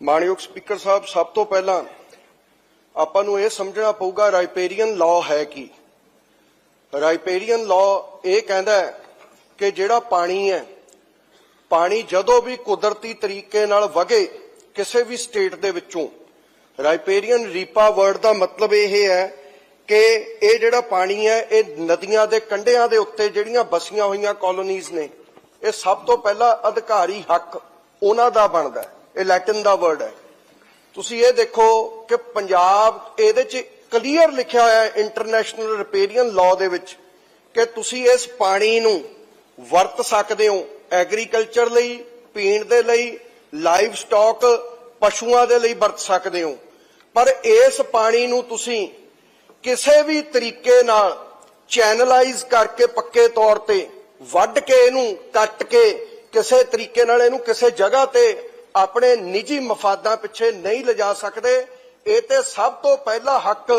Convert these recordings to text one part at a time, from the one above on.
ਮਾਨਯੋਗ ਸਪੀਕਰ ਸਾਹਿਬ, ਸਭ ਤੋਂ ਪਹਿਲਾਂ ਆਪਾਂ ਨੂੰ ਇਹ ਸਮਝਣਾ ਪਊਗਾ ਰਾਈਪੇਰੀਅਨ ਲਾਅ ਹੈ ਕੀ। ਰਾਈਪੇਰੀਅਨ ਲਾਅ ਇਹ ਕਹਿੰਦਾ ਹੈ ਕਿ ਜਿਹੜਾ ਪਾਣੀ ਹੈ, ਪਾਣੀ ਜਦੋਂ ਵੀ ਕੁਦਰਤੀ ਤਰੀਕੇ ਨਾਲ ਵਗੇ ਕਿਸੇ ਵੀ ਸਟੇਟ ਦੇ ਵਿੱਚੋਂ ਰਾਈਪੇਰੀਅਨ ਰੀਪਾ ਵਰਡ ਦਾ ਮਤਲਬ ਇਹ ਹੈ ਕਿ ਇਹ ਜਿਹੜਾ ਪਾਣੀ ਹੈ, ਇਹ ਨਦੀਆਂ ਦੇ ਕੰਢਿਆਂ ਦੇ ਉੱਤੇ ਜਿਹੜੀਆਂ ਬਸੀਆਂ ਹੋਈਆਂ ਕਾਲੋਨੀਜ਼ ਨੇ, ਇਹ ਸਭ ਤੋਂ ਪਹਿਲਾਂ ਅਧਿਕਾਰੀ ਹੱਕ ਉਹਨਾਂ ਦਾ ਬਣਦਾ ਹੈ। ਇਹ ਲੈਟਿਨ ਦਾ ਵਰਡ ਹੈ। ਤੁਸੀਂ ਇਹ ਦੇਖੋ ਕਿ ਪੰਜਾਬ ਇਹਦੇ 'ਚ ਕਲੀਅਰ ਲਿਖਿਆ ਹੋਇਆ ਹੈ ਇੰਟਰਨੈਸ਼ਨਲ ਰਿਪੇਰੀਅਨ ਲਾਅ ਦੇ ਵਿੱਚ ਕਿ ਤੁਸੀਂ ਇਸ ਪਾਣੀ ਨੂੰ ਵਰਤ ਸਕਦੇ ਹੋ ਐਗਰੀਕਲਚਰ ਲਈ, ਪੀਣ ਦੇ ਲਈ ਲਾਈਵ ਸਟਾਕ ਪਸ਼ੂਆਂ ਦੇ ਲਈ ਵਰਤ ਸਕਦੇ ਹੋ। ਪਰ ਇਸ ਪਾਣੀ ਨੂੰ ਤੁਸੀਂ ਕਿਸੇ ਵੀ ਤਰੀਕੇ ਨਾਲ ਚੈਨਲਾਈਜ਼ ਕਰਕੇ ਪੱਕੇ ਤੌਰ ਤੇ ਵੱਢ ਕੇ ਇਹਨੂੰ ਕੱਟ ਕੇ ਕਿਸੇ ਤਰੀਕੇ ਨਾਲ ਇਹਨੂੰ ਕਿਸੇ ਜਗ੍ਹਾ ਤੇ ਆਪਣੇ ਨਿੱਜੀ ਮਫਾਦਾਂ ਪਿੱਛੇ ਨਹੀਂ ਲਿਜਾ ਸਕਦੇ। ਇਹ ਤੇ ਸਭ ਤੋਂ ਪਹਿਲਾ ਹੱਕ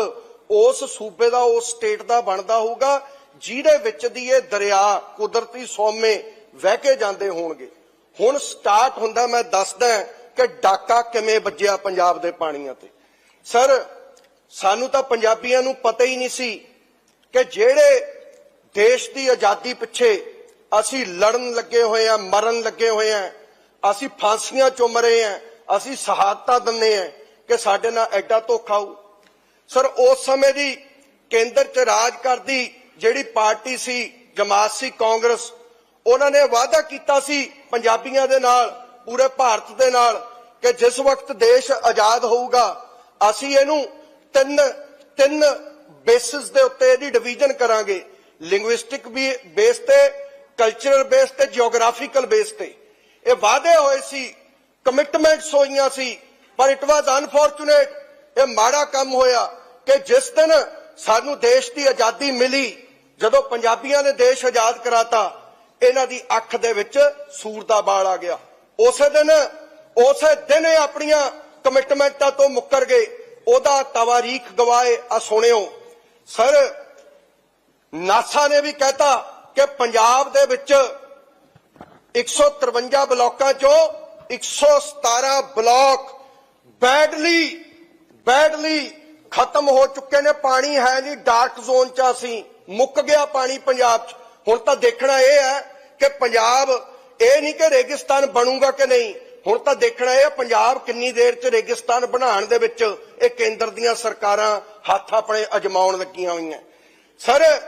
ਉਸ ਸੂਬੇ ਦਾ, ਉਸ ਸਟੇਟ ਦਾ ਬਣਦਾ ਹੋਊਗਾ, ਜਿਹਦੇ ਵਿੱਚ ਦੀ ਇਹ ਦਰਿਆ ਕੁਦਰਤੀ ਸੋਮੇ ਵਹਿ ਕੇ ਜਾਂਦੇ ਹੋਣਗੇ। ਹੁਣ ਸਟਾਰਟ ਹੁੰਦਾ, ਮੈਂ ਦੱਸਦਾ ਕਿ ਡਾਕਾ ਕਿਵੇਂ ਵੱਜਿਆ ਪੰਜਾਬ ਦੇ ਪਾਣੀਆਂ ਤੇ। ਸਰ, ਸਾਨੂੰ ਤਾਂ ਪੰਜਾਬੀਆਂ ਨੂੰ ਪਤਾ ਹੀ ਨਹੀਂ ਸੀ ਕਿ ਜਿਹੜੇ ਦੇਸ਼ ਦੀ ਆਜ਼ਾਦੀ ਪਿੱਛੇ ਅਸੀਂ ਲੜਨ ਲੱਗੇ ਹੋਏ ਆ ਮਰਨ ਲੱਗੇ ਹੋਏ ਆ ਅਸੀਂ ਫਾਂਸੀਆਂ ਚੁੰਮ ਰਹੇ ਆ। ਅਸੀਂ ਸ਼ਹਾਦਤਾਂ ਦਿੰਦੇ ਆ ਕਿ ਸਾਡੇ ਨਾਲ ਐਡਾ ਧੋਖਾ ਹੋ ਸਰ, ਉਸ ਸਮੇਂ ਦੀ ਕੇਂਦਰ 'ਚ ਰਾਜ ਕਰਦੀ ਜਿਹੜੀ ਪਾਰਟੀ ਸੀ, ਜਮਾਤ ਸੀ, ਕਾਂਗਰਸ, ਉਹਨਾਂ ਨੇ ਵਾਅਦਾ ਕੀਤਾ ਸੀ ਪੰਜਾਬੀਆਂ ਦੇ ਨਾਲ, ਪੂਰੇ ਭਾਰਤ ਦੇ ਨਾਲ, ਕਿ ਜਿਸ ਵਕਤ ਦੇਸ਼ ਆਜ਼ਾਦ ਹੋਊਗਾ, ਅਸੀਂ ਇਹਨੂੰ ਤਿੰਨ ਤਿੰਨ ਬੇਸਿਸ ਦੇ ਉੱਤੇ ਇਹਦੀ ਡਿਵੀਜ਼ਨ ਕਰਾਂਗੇ। ਲਿੰਗੁਇਸਟਿਕ ਵੀ ਬੇਸ ਤੇ ਕਲਚਰਲ ਬੇਸ ਤੇ ਜੀਓਗ੍ਰਾਫੀਕਲ ਬੇਸ ਤੇ। ਇਹ ਵਾਅਦੇ ਹੋਏ ਸੀ ਕਮਿਟਮੈਂਟਸ ਹੋਈਆਂ ਸੀ, ਪਰ ਇਟ ਵਾਸ ਅਨਫੋਰਚੂਨੇਟ ਇਹ ਮਾੜਾ ਕੰਮ ਹੋਇਆ ਕਿ ਜਿਸ ਦਿਨ ਸਾਨੂੰ ਦੇਸ਼ ਦੀ ਆਜ਼ਾਦੀ ਮਿਲੀ, ਜਦੋਂ ਪੰਜਾਬੀਆਂ ਨੇ ਦੇਸ਼ ਆਜ਼ਾਦ ਕਰਾਤਾ, ਇਹਨਾਂ ਦੀ ਅੱਖ ਦੇ ਵਿੱਚ ਸੂਰ ਦਾ ਬਾਲ ਆ ਗਿਆ। ਉਸੇ ਦਿਨ ਉਸੇ ਦਿਨ ਇਹ ਆਪਣੀਆਂ ਕਮਿਟਮੈਂਟਾਂ ਤੋਂ ਮੁੱਕਰ ਗਏ। ਉਹਦਾ ਤਵਾਰੀਖ ਗਵਾਏ ਆ ਸੁਣਿਓ। ਸਰ, ਨਾਸਾ ਨੇ ਵੀ ਕਹਿਤਾ ਕਿ ਪੰਜਾਬ ਦੇ ਵਿੱਚ 153 ਬਲਾਕਾਂ ਚੋਂ 117 ਬਲਾਕ ਬੈਡਲੀ ਬੈਡਲੀ ਖਤਮ ਹੋ ਚੁੱਕੇ ਨੇ। ਪਾਣੀ ਹੈ ਨਹੀਂ, ਡਾਰਕ ਜ਼ੋਨ ਚ ਅਸੀਂ ਮੁੱਕ ਗਿਆ ਪਾਣੀ ਪੰਜਾਬ ਚ। ਹੁਣ ਤਾਂ ਦੇਖਣਾ ਇਹ ਹੈ ਕਿ ਪੰਜਾਬ, ਇਹ ਨਹੀਂ ਕਿ ਰੇਗਿਸਤਾਨ ਬਣੂਗਾ ਕਿ ਨਹੀਂ। ਹੁਣ ਤਾਂ ਦੇਖਣਾ ਇਹ ਪੰਜਾਬ ਕਿੰਨੀ ਦੇਰ ਚ ਰੇਗਿਸਤਾਨ ਬਣਾਉਣ ਦੇ ਵਿੱਚ ਇਹ ਕੇਂਦਰ ਦੀਆਂ ਸਰਕਾਰਾਂ ਹੱਥ ਆਪਣੇ ਅਜਮਾਉਣ ਲੱਗੀਆਂ ਹੋਈਆਂ। ਸਰ,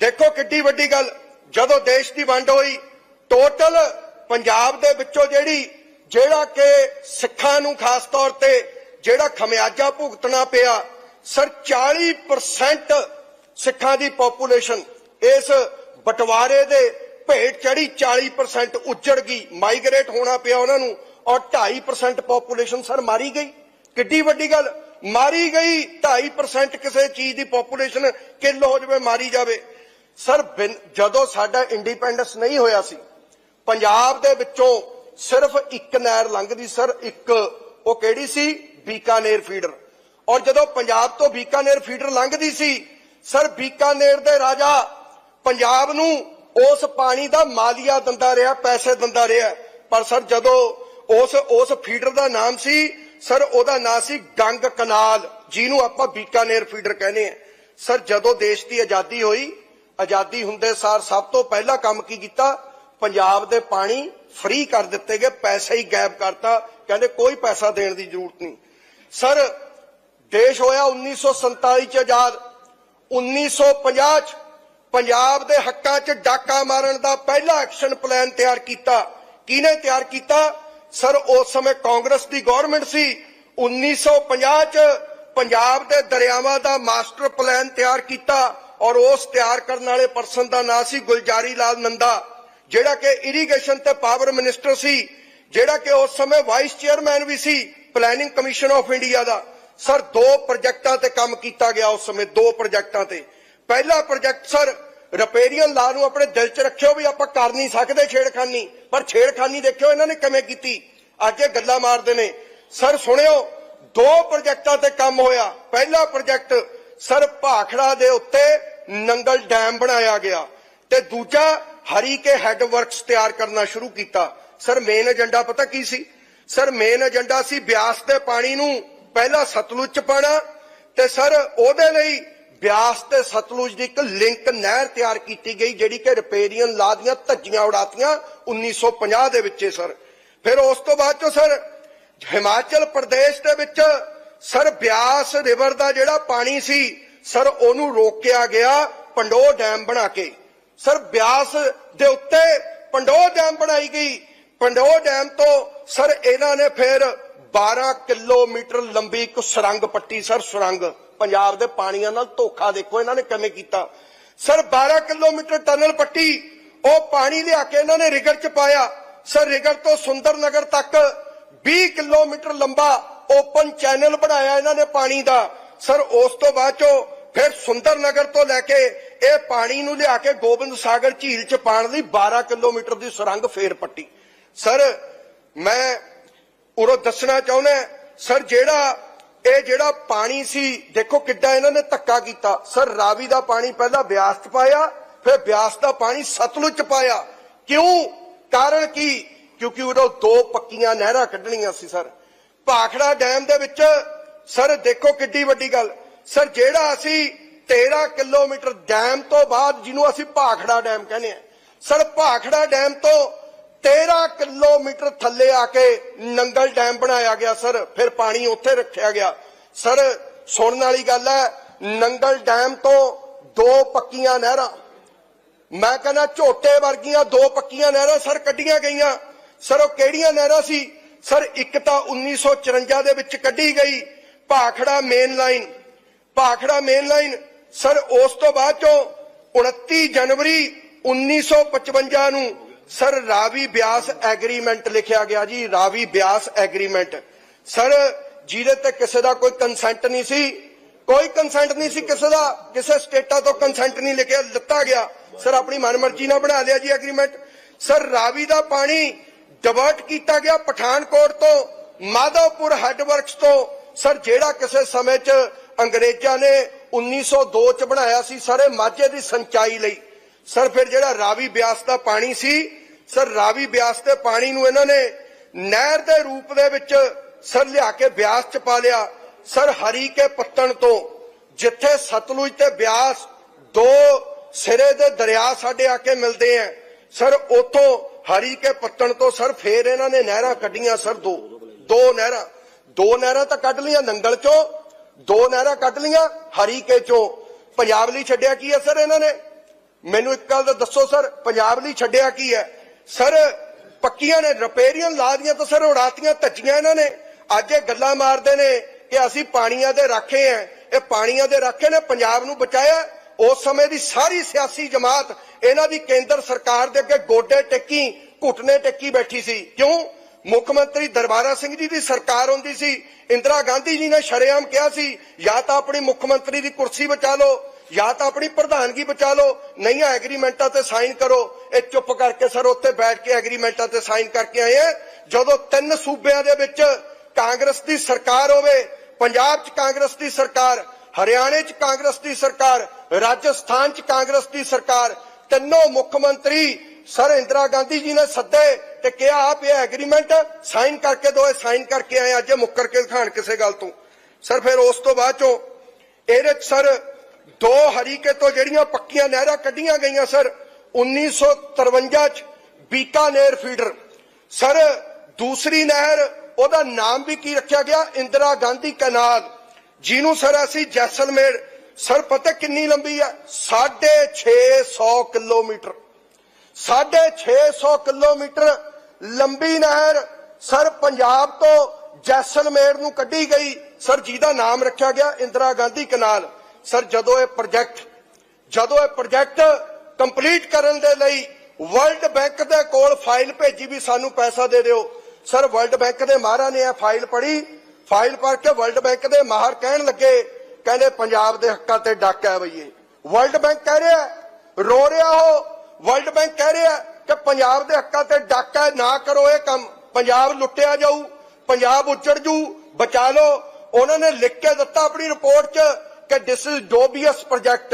ਦੇਖੋ ਕਿੱਡੀ ਵੱਡੀ ਗੱਲ। ਜਦੋਂ ਦੇਸ਼ ਦੀ ਵੰਡ ਹੋਈ ਟੋਟਲ ਪੰਜਾਬ ਦੇ ਵਿੱਚੋਂ ਜਿਹੜੀ, ਜਿਹੜਾ ਕਿ ਸਿੱਖਾਂ ਨੂੰ ਖਾਸ ਤੌਰ ਤੇ ਜਿਹੜਾ ਖਮਿਆਜਾ ਭੁਗਤਣਾ ਪਿਆ, ਸਰ 40% ਸਿੱਖਾਂ ਦੀ ਪੋਪੂਲੇਸ਼ਨ ਇਸ ਬਟਵਾਰੇ ਦੇ ਭੇਟ ਚੜੀ 40% ਉੱਜੜ ਗਈ ਮਾਈਗ੍ਰੇਟ ਹੋਣਾ ਪਿਆ ਉਹਨਾਂ ਨੂੰ ਔਰ 2.5% ਪੋਪੂਲੇਸ਼ਨ ਸਰ ਮਾਰੀ ਗਈ। ਕਿੱਡੀ ਵੱਡੀ ਗੱਲ, ਮਾਰੀ ਗਈ 2.5% ਕਿਸੇ ਚੀਜ਼ ਦੀ ਪੋਪੂਲੇਸ਼ਨ ਕਿੱਲ ਹੋ ਜਾਵੇ ਮਾਰੀ ਜਾਵੇ। ਸਰ ਜਦੋਂ ਸਾਡਾ ਇੰਡੀਪੈਂਡੈਂਸ ਨਹੀਂ ਹੋਇਆ ਸੀ ਪੰਜਾਬ ਦੇ ਵਿੱਚੋਂ ਸਿਰਫ ਇੱਕ ਨਹਿਰ ਲੰਘਦੀ ਸਰ, ਇੱਕ, ਉਹ ਕਿਹੜੀ ਸੀ? ਬੀਕਾਨੇਰ ਫੀਡਰ। ਔਰ ਜਦੋਂ ਪੰਜਾਬ ਤੋਂ ਬੀਕਾਨੇਰ ਫੀਡਰ ਲੰਘਦੀ ਸੀ, ਸਰ, ਬੀਕਾਨੇਰ ਦੇ ਰਾਜਾ ਪੰਜਾਬ ਨੂੰ ਉਸ ਪਾਣੀ ਦਾ ਮਾਲੀਆ ਦਿੰਦਾ ਰਿਹਾ, ਪੈਸੇ ਦਿੰਦਾ ਰਿਹਾ। ਪਰ ਸਰ, ਜਦੋਂ ਉਸ ਉਸ ਫੀਡਰ ਦਾ ਨਾਮ ਸੀ, ਸਰ, ਉਹਦਾ ਨਾਮ ਸੀ ਗੰਗ ਕਨਾਲ, ਜਿਹਨੂੰ ਆਪਾਂ ਬੀਕਾਨੇਰ ਫੀਡਰ ਕਹਿੰਦੇ ਆ ਸਰ, ਜਦੋਂ ਦੇਸ਼ ਦੀ ਆਜ਼ਾਦੀ ਹੋਈ, ਆਜ਼ਾਦੀ ਹੁੰਦੇ ਸਾਰ ਸਭ ਤੋਂ ਪਹਿਲਾ ਕੰਮ ਕੀ ਕੀਤਾ? ਪੰਜਾਬ ਦੇ ਪਾਣੀ ਫ੍ਰੀ ਕਰ ਦਿੱਤੇ ਗਏ, ਪੈਸੇ ਹੀ ਗਾਇਬ ਕਰਤਾ। ਕਹਿੰਦੇ ਕੋਈ ਪੈਸਾ ਦੇਣ ਦੀ ਜ਼ਰੂਰਤ ਨਹੀਂ। ਸਰ, ਦੇਸ਼ ਹੋਇਆ 1947 ਚ ਆਜ਼ਾਦ। 1950 ਚ ਪੰਜਾਬ ਦੇ ਹੱਕਾਂ 'ਚ ਡਾਕਾ ਮਾਰਨ ਦਾ ਪਹਿਲਾ ਐਕਸ਼ਨ ਪਲਾਨ ਤਿਆਰ ਕੀਤਾ। ਕਿਹਨੇ ਤਿਆਰ ਕੀਤਾ? ਸਰ, ਉਸ ਸਮੇਂ ਕਾਂਗਰਸ ਦੀ ਗਵਰਨਮੈਂਟ ਸੀ। 1950 ਚ ਪੰਜਾਬ ਦੇ ਦਰਿਆਵਾਂ ਦਾ ਮਾਸਟਰ ਪਲਾਨ ਤਿਆਰ ਕੀਤਾ ਔਰ ਉਸ ਤਿਆਰ ਕਰਨ ਵਾਲੇ ਪਰਸਨ ਦਾ ਨਾਂ ਸੀ ਗੁਲਜਾਰੀ ਲਾਲ ਨੰਦਾ। ਜਿਹੜਾ ਕਿ ਇਰੀਗੇਸ਼ਨ ਤੇ ਪਾਵਰ ਮਿਨਿਸਟਰ ਸੀ, ਜਿਹੜਾ ਕਿ ਉਸ ਸਮੇਂ ਵਾਈਸ ਚੇਅਰਮੈਨ ਵੀ ਸੀ ਪਲੈਨਿੰਗ ਕਮਿਸ਼ਨ ਆਫ ਇੰਡੀਆ ਦਾ। ਸਰ ਦੋ ਪ੍ਰੋਜੈਕਟਾਂ ਤੇ ਕੰਮ ਕੀਤਾ ਗਿਆ ਉਸ ਸਮੇਂ, ਦੋ ਪ੍ਰੋਜੈਕਟਾਂ ਤੇ। ਪਹਿਲਾ ਪ੍ਰੋਜੈਕਟ ਸਰ ਰਿਪੇਰੀਅਨ ਲਾ ਨੂੰ ਆਪਣੇ ਦਿਲ 'ਚ ਰੱਖਿਓ ਵੀ ਆਪਾਂ ਕਰ ਨਹੀਂ ਸਕਦੇ ਛੇੜਖਾਨੀ, ਪਰ ਛੇੜਖਾਨੀ ਦੇਖਿਓ ਇਹਨਾਂ ਨੇ ਕਿਵੇਂ ਕੀਤੀ। ਅੱਜ ਇਹ ਗੱਲਾਂ ਮਾਰਦੇ ਨੇ। ਸਰ ਸੁਣਿਓ, ਦੋ ਪ੍ਰੋਜੈਕਟਾਂ ਤੇ ਕੰਮ ਹੋਇਆ। ਪਹਿਲਾ ਪ੍ਰੋਜੈਕਟ ਸਰ ਭਾਖੜਾ ਦੇ ਉੱਤੇ ਨੰਗਲ ਡੈਮ ਬਣਾਇਆ ਗਿਆ। ਤੇ ਦੂਜਾ ਹਰੀ ਕੇ ਹੈੱਡ ਵਰਕਸ ਤਿਆਰ ਕਰਨਾ ਸ਼ੁਰੂ ਕੀਤਾ। ਸਰ ਮੇਨ ਏਜੰਡਾ ਪਤਾ ਕੀ ਸੀ? ਸਰ ਮੇਨ ਏਜੰਡਾ ਸੀ ਬਿਆਸ ਦੇ ਪਾਣੀ ਨੂੰ ਪਹਿਲਾਂ ਸਤਲੁਜ ਚ ਪਾਣਾ ਤੇ ਸਰ ਉਹਦੇ ਲਈ ਬਿਆਸ ਤੇ ਸਤਲੁਜ ਦੀ ਇੱਕ ਲਿੰਕ ਨਹਿਰ ਤਿਆਰ ਕੀਤੀ ਗਈ, ਜਿਹੜੀ ਕਿ ਰਿਪੇਰੀਅਨ ਲਾ ਦੀਆਂ ਧੱਜੀਆਂ ਉਡਾਤੀਆਂ 1950 ਦੇ ਵਿੱਚ ਸਰ ਫਿਰ ਉਸ ਤੋਂ ਬਾਅਦ ਚੋਂ ਸਰ ਹਿਮਾਚਲ ਪ੍ਰਦੇਸ਼ ਦੇ ਵਿੱਚ ਸਰ ਬਿਆਸ ਰਿਵਰ ਦਾ ਜਿਹੜਾ ਪਾਣੀ ਸੀ ਸਰ ਉਹਨੂੰ ਰੋਕਿਆ ਗਿਆ ਪੰਡੋ ਡੈਮ ਬਣਾ ਕੇ। ਸਰ ਬਿਆਸ ਦੇ ਉੱਤੇ ਪੰਡੋ ਡੈਮ ਬਣਾਈ ਗਈ। ਪੰਡੋ ਡੈਮ ਤੋਂ ਸਰ ਇਹਨਾਂ ਨੇ ਫਿਰ 12 ਕਿਲੋਮੀਟਰ ਲੰਬੀ ਇੱਕ ਸੁਰੰਗ ਪੱਟੀ ਸਰ, ਸੁਰੰਗ। ਪੰਜਾਬ ਦੇ ਪਾਣੀਆਂ ਨਾਲ ਧੋਖਾ ਦੇਖੋ ਇਹਨਾਂ ਨੇ ਕਿਵੇਂ ਕੀਤਾ। ਸਰ 12 ਕਿਲੋਮੀਟਰ ਟਨਲ ਪੱਟੀ, ਉਹ ਪਾਣੀ ਲਿਆ ਕੇ ਇਹਨਾਂ ਨੇ ਰਿਗਰ ਚ ਪਾਇਆ। ਸਰ ਰਿਗਰ ਤੋਂ ਸੁੰਦਰ ਨਗਰ ਤੱਕ 20 ਕਿਲੋਮੀਟਰ ਲੰਬਾ ਓਪਨ ਚੈਨਲ ਬਣਾਇਆ ਇਹਨਾਂ ਨੇ ਪਾਣੀ ਦਾ। ਸਰ ਉਸ ਤੋਂ ਬਾਅਦ ਚੋਂ ਫਿਰ ਸੁੰਦਰ ਨਗਰ ਤੋਂ ਲੈ ਕੇ ਇਹ ਪਾਣੀ ਨੂੰ ਲਿਆ ਕੇ ਗੋਬਿੰਦ ਸਾਗਰ ਝੀਲ ਚ ਪਾਣ ਲਈ 12 ਕਿਲੋਮੀਟਰ ਦੀ ਸੁਰੰਗ ਫੇਰ ਪੱਟੀ। ਸਰ, ਮੈਂ ਉਰੋਂ ਦੱਸਣਾ ਚਾਹੁੰਦਾ ਸਰ, ਜਿਹੜਾ, ਇਹ ਜਿਹੜਾ ਪਾਣੀ ਸੀ, ਦੇਖੋ ਕਿੱਦਾਂ ਇਹਨਾਂ ਨੇ ਧੱਕਾ ਕੀਤਾ। ਸਰ, ਰਾਵੀ ਦਾ ਪਾਣੀ ਪਹਿਲਾਂ ਬਿਆਸ ਚ ਪਾਇਆ, ਫਿਰ ਬਿਆਸ ਦਾ ਪਾਣੀ ਸਤਲੁਜ ਚ ਪਾਇਆ। ਕਿਉਂ? ਕਾਰਨ ਕੀ? ਕਿਉਂਕਿ ਉਦੋਂ ਦੋ ਪੱਕੀਆਂ ਨਹਿਰਾਂ ਕੱਢਣੀਆਂ ਸੀ, ਸਰ। ਭਾਖੜਾ ਡੈਮ ਦੇ ਵਿੱਚ, ਸਰ, ਦੇਖੋ ਕਿੱਡੀ ਵੱਡੀ ਗੱਲ। ਸਰ, ਜਿਹੜਾ ਅਸੀਂ 13 ਕਿਲੋਮੀਟਰ ਡੈਮ ਤੋਂ ਬਾਅਦ ਜਿਹਨੂੰ ਅਸੀਂ ਭਾਖੜਾ ਡੈਮ ਕਹਿੰਦੇ ਆ। ਸਰ, ਭਾਖੜਾ ਡੈਮ ਤੋਂ 13 ਕਿਲੋਮੀਟਰ ਥੱਲੇ ਆ ਕੇ ਨੰਗਲ ਡੈਮ ਬਣਾਇਆ ਗਿਆ, ਸਰ। ਫਿਰ ਪਾਣੀ ਉੱਥੇ ਰੱਖਿਆ ਗਿਆ। ਸਰ, ਸੁਣਨ ਵਾਲੀ ਗੱਲ ਹੈ, ਨੰਗਲ ਡੈਮ ਤੋਂ ਦੋ ਪੱਕੀਆਂ ਨਹਿਰਾਂ। ਮੈਂ ਕਹਿੰਦਾ, ਝੋਟੇ ਵਰਗੀਆਂ ਦੋ ਪੱਕੀਆਂ ਨਹਿਰਾਂ ਸਰ ਕੱਢੀਆਂ ਗਈਆਂ। ਸਰ, ਉਹ ਕਿਹੜੀਆਂ ਨਹਿਰਾਂ ਸੀ? ਸਰ, ਇੱਕ ਤਾਂ 1954 ਦੇ ਵਿੱਚ ਕੱਢੀ ਗਈ, Bhakra main line Bhakra main line sir, ਉਸ ਤੋਂ ਬਾਅਦ ਚੋਂ 29 ਜਨਵਰੀ 1955 ਨੂੰ ਸਰ, ਰਾਵੀ ਬਿਆਸ ਐਗਰੀਮੈਂਟ ਲਿਖਿਆ ਗਿਆ ਜੀ, ਰਾਵੀ ਬਿਆਸ ਐਗਰੀਮੈਂਟ। ਸਰ, ਜਿਹਦੇ ਤੇ ਕਿਸੇ ਦਾ ਕੋਈ ਕੰਸੈਂਟ ਨਹੀਂ ਸੀ, ਕੋਈ ਕੰਸੈਂਟ ਨਹੀਂ ਸੀ ਕਿਸੇ ਦਾ, ਕਿਸੇ ਸਟੇਟਾਂ ਤੋਂ ਕੰਸੈਂਟ ਨਹੀਂ ਲਿਖਿਆ ਦਿੱਤਾ ਗਿਆ। ਸਰ, ਆਪਣੀ ਮਨਮਰਜ਼ੀ ਨਾਲ ਬਣਾ ਲਿਆ ਜੀ ਐਗਰੀਮੈਂਟ। ਸਰ, ਰਾਵੀ ਦਾ ਪਾਣੀ ਡਿਵਰਟ ਕੀਤਾ ਗਿਆ ਪਠਾਨਕੋਟ ਤੋਂ, ਮਾਧਵਪੁਰ ਹੈੱਡਵਰਕਸ ਤੋਂ। ਸਰ, ਜਿਹੜਾ ਕਿਸੇ ਸਮੇਂ 'ਚ ਅੰਗਰੇਜ਼ਾਂ ਨੇ 1902 'ਚ ਬਣਾਇਆ ਸੀ ਸਾਰੇ ਮਾਝੇ ਦੀ ਸਿੰਚਾਈ ਲਈ। ਸਰ, ਫਿਰ ਜਿਹੜਾ ਰਾਵੀ ਬਿਆਸ ਦਾ ਪਾਣੀ ਸੀ, ਸਰ, ਰਾਵੀ ਬਿਆਸ ਦੇ ਪਾਣੀ ਨੂੰ ਇਹਨਾਂ ਨੇ ਨਹਿਰ ਦੇ ਰੂਪ ਦੇ ਵਿੱਚ ਸਰ ਲਿਆ ਕੇ ਬਿਆਸ 'ਚ ਪਾ ਲਿਆ। ਸਰ, ਹਰੀ ਕੇ ਪੱਤਣ ਤੋਂ ਜਿੱਥੇ ਸਤਲੁਜ ਤੇ ਬਿਆਸ ਦੋ ਸਿਰੇ ਦੇ ਦਰਿਆ ਸਾਡੇ ਆ ਕੇ ਮਿਲਦੇ ਆ ਸਰ, ਉਥੋਂ ਹਰੀ ਕੇ ਪੱਤਣ ਤੋਂ ਸਰ ਫੇਰ ਇਹਨਾਂ ਨੇ ਨਹਿਰਾਂ ਕੱਢੀਆਂ ਸਰ ਦੋ ਦੋ ਨਹਿਰਾਂ। ਦੋ ਨਹਿਰਾਂ ਤਾਂ ਕੱਢ ਲਈਆਂ ਨੰਗਲ ਚੋਂ ਦੋ ਨਹਿਰਾਂ ਕੱਢ ਲੀਆਂ ਹਰੀ ਚੋਂ। ਪੰਜਾਬ ਲਈ ਛੱਡਿਆ ਕੀ ਹੈ ਸਰ ਇਹਨਾਂ ਨੇ? ਮੈਨੂੰ ਇੱਕ ਗੱਲ ਦੱਸੋ ਸਰ, ਪੰਜਾਬ ਲਈ ਛੱਡਿਆ ਕੀ ਹੈ? ਸਰ, ਪੱਕੀਆਂ ਨੇ ਰਿਪੇਰੀਅਨ ਲਾ ਦੀਆਂ ਤਾਂ ਸਰ, ਉਡਾਤੀਆਂ, ਧੱਜੀਆਂ ਇਹਨਾਂ ਨੇ। ਅੱਜ ਇਹ ਗੱਲਾਂ ਮਾਰਦੇ ਨੇ ਕਿ ਅਸੀਂ ਪਾਣੀਆਂ ਦੇ ਰਾਖੇ ਆ ਇਹ ਪਾਣੀਆਂ ਦੇ ਰਾਖੇ ਨੇ ਪੰਜਾਬ ਨੂੰ ਬਚਾਇਆ। ਉਸ ਸਮੇਂ ਦੀ ਸਾਰੀ ਸਿਆਸੀ ਜਮਾਤ ਇਹਨਾਂ ਦੀ ਕੇਂਦਰ ਸਰਕਾਰ ਦੇ ਅੱਗੇ ਗੋਡੇ ਟੇਕੀ, ਘੁੱਟਨੇ ਟੇਕੀ ਬੈਠੀ ਸੀ। ਕਿਉਂ? ਮੁੱਖ ਮੰਤਰੀ ਦਰਬਾਰਾ ਸਿੰਘ ਜੀ ਦੀ ਸਰਕਾਰ ਹੁੰਦੀ ਸੀ, ਇੰਦਰਾ ਗਾਂਧੀ ਜੀ ਨੇ ਸ਼ਰੇਆਮ ਕਿਹਾ ਸੀ, ਜਾਂ ਤਾਂ ਆਪਣੀ ਮੁੱਖ ਮੰਤਰੀ ਦੀ ਕੁਰਸੀ ਬਚਾ ਲਓ, ਜਾਂ ਤਾਂ ਆਪਣੀ ਪ੍ਰਧਾਨਗੀ ਬਚਾ ਲਓ, ਨਹੀਂ ਐਗਰੀਮੈਂਟਾਂ ਤੇ ਸਾਈਨ ਕਰੋ। ਇਹ ਚੁੱਪ ਕਰਕੇ ਸਰ ਉੱਥੇ ਬੈਠ ਕੇ ਐਗਰੀਮੈਂਟਾਂ ਤੇ ਸਾਈਨ ਕਰਕੇ ਆਏ ਆ। ਜਦੋਂ ਤਿੰਨ ਸੂਬਿਆਂ ਦੇ ਵਿੱਚ ਕਾਂਗਰਸ ਦੀ ਸਰਕਾਰ ਹੋਵੇ, ਪੰਜਾਬ 'ਚ ਕਾਂਗਰਸ ਦੀ ਸਰਕਾਰ, ਹਰਿਆਣੇ 'ਚ ਕਾਂਗਰਸ ਦੀ ਸਰਕਾਰ, ਰਾਜਸਥਾਨ 'ਚ ਕਾਂਗਰਸ ਦੀ ਸਰਕਾਰ, ਤਿੰਨੋਂ ਮੁੱਖ ਮੰਤਰੀ ਸਰ ਇੰਦਰਾ ਗਾਂਧੀ ਜੀ ਨੇ ਸੱਦੇ। ਤੇ ਕਿਹਾ ਆਪ ਇਹ ਐਗਰੀਮੈਂਟ ਸਾਈਨ ਕਰਕੇ ਦੋ ਸਾਈਨ ਕਰਕੇ ਆਏ ਅੱਜ ਮੁੱਕਰ ਕੇ ਦਿਖਾਣ ਕਿਸੇ ਗੱਲ ਤੋਂ। ਸਰ, ਫਿਰ ਉਸ ਤੋਂ ਬਾਅਦ ਚੋਂ ਇਹਦੇ ਸਰ, ਦੋ ਹਰੀਕੇ ਤੋਂ ਜਿਹੜੀਆਂ ਪੱਕੀਆਂ ਨਹਿਰਾਂ ਕੱਢੀਆਂ ਗਈਆਂ ਸਰ 1953 ਚ ਬੀਕਾਨੇਰ ਫੀਡਰ ਸਰ, ਦੂਸਰੀ ਨਹਿਰ, ਉਹਦਾ ਨਾਮ ਵੀ ਕੀ ਰੱਖਿਆ ਗਿਆ? ਇੰਦਰਾ ਗਾਂਧੀ ਕਨਾਲ। ਜਿਹਨੂੰ ਸਰ ਅਸੀਂ ਜੈਸਲਮੇਰ, ਸਰ ਪਤਾ ਕਿੰਨੀ ਲੰਬੀ ਹੈ 650 ਕਿਲੋਮੀਟਰ। 650 ਕਿਲੋਮੀਟਰ ਲੰਬੀ ਨਹਿਰ, ਸਰ ਪੰਜਾਬ ਤੋਂ ਜੈਸਲਮੇਰ ਨੂੰ ਕੱਢੀ ਗਈ। ਸਰ ਜਿਹਦਾ ਨਾਮ ਰੱਖਿਆ ਗਿਆ ਇੰਦਰਾ ਗਾਂਧੀ ਕਨਾਲ। ਸਰ ਜਦੋਂ ਇਹ ਪ੍ਰੋਜੈਕਟ ਜਦੋਂ ਇਹ ਪ੍ਰੋਜੈਕਟ ਕੰਪਲੀਟ ਕਰਨ ਦੇ ਲਈ ਵਰਲਡ ਬੈਂਕ ਦੇ ਕੋਲ ਫਾਈਲ ਭੇਜੀ ਵੀ ਸਾਨੂੰ ਪੈਸਾ ਦੇ ਦਿਓ। ਸਰ ਵਰਲਡ ਬੈਂਕ ਦੇ ਮਾਹਰਾਂ ਨੇ ਇਹ ਫਾਈਲ ਪੜ੍ਹੀ। ਫਾਈਲ ਪੜ੍ਹ ਕੇ ਵਰਲਡ ਬੈਂਕ ਦੇ ਮਾਹਰ ਕਹਿਣ ਲੱਗੇ, ਕਹਿੰਦੇ ਪੰਜਾਬ ਦੇ ਹੱਕਾਂ ਤੇ ਡਾਕਾ ਹੈ ਬਈਏ ਵਰਲਡ ਬੈਂਕ ਕਹਿ ਰਿਹਾ, ਰੋ ਰਿਹਾ ਹੋ ਵਰਲਡ ਬੈਂਕ ਕਹਿ ਰਿਹਾ ਕਿ ਪੰਜਾਬ ਦੇ ਹੱਕਾਂ ਤੇ ਡਾਕਾ ਹੈ, ਨਾ ਕਰੋ ਇਹ ਕੰਮ। ਪੰਜਾਬ ਲੁੱਟਿਆ ਜਾਊ ਪੰਜਾਬ ਉੱਜੜ ਜੂ ਬਚਾ ਲਓ। ਉਹਨਾਂ ਨੇ ਲਿਖ ਕੇ ਦਿੱਤਾ ਆਪਣੀ ਰਿਪੋਰਟ 'ਚ ਕਿ ਦਿਸ ਇਜ਼ ਡੋਬੀਅਸ ਪ੍ਰੋਜੈਕਟ